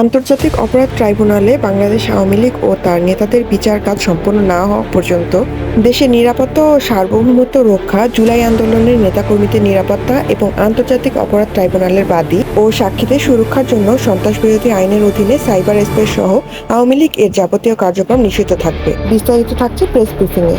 আন্তর্জাতিক অপরাধ ট্রাইব্যুনালে বাংলাদেশ আওয়ামী লীগ ও তার নেতাদের বিচার কাজ সম্পন্ন না হওয়া পর্যন্ত দেশের নিরাপত্তা ও সার্বভৌমত্ব রক্ষা, জুলাই আন্দোলনের নেতাকর্মীদের নিরাপত্তা এবং আন্তর্জাতিক অপরাধ ট্রাইব্যুনালের বাদী ও সাক্ষীদের সুরক্ষার জন্য সন্ত্রাসবিরোধী আইনের অধীনে সাইবার স্পেস সহ আওয়ামী লীগ এর যাবতীয় কার্যক্রম নিষিদ্ধ থাকবে। বিস্তারিত থাকছে প্রেস ব্রিফিংয়ে।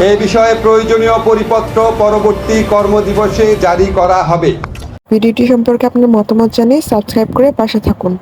এ বিষয়ে প্রয়োজনীয় পরিপত্র পরবর্তী কর্মদিবসে জারি করা হবে। ভিডিওটি সম্পর্কে আপনার মতামত জানিয়ে সাবস্ক্রাইব করে পাশে থাকুন।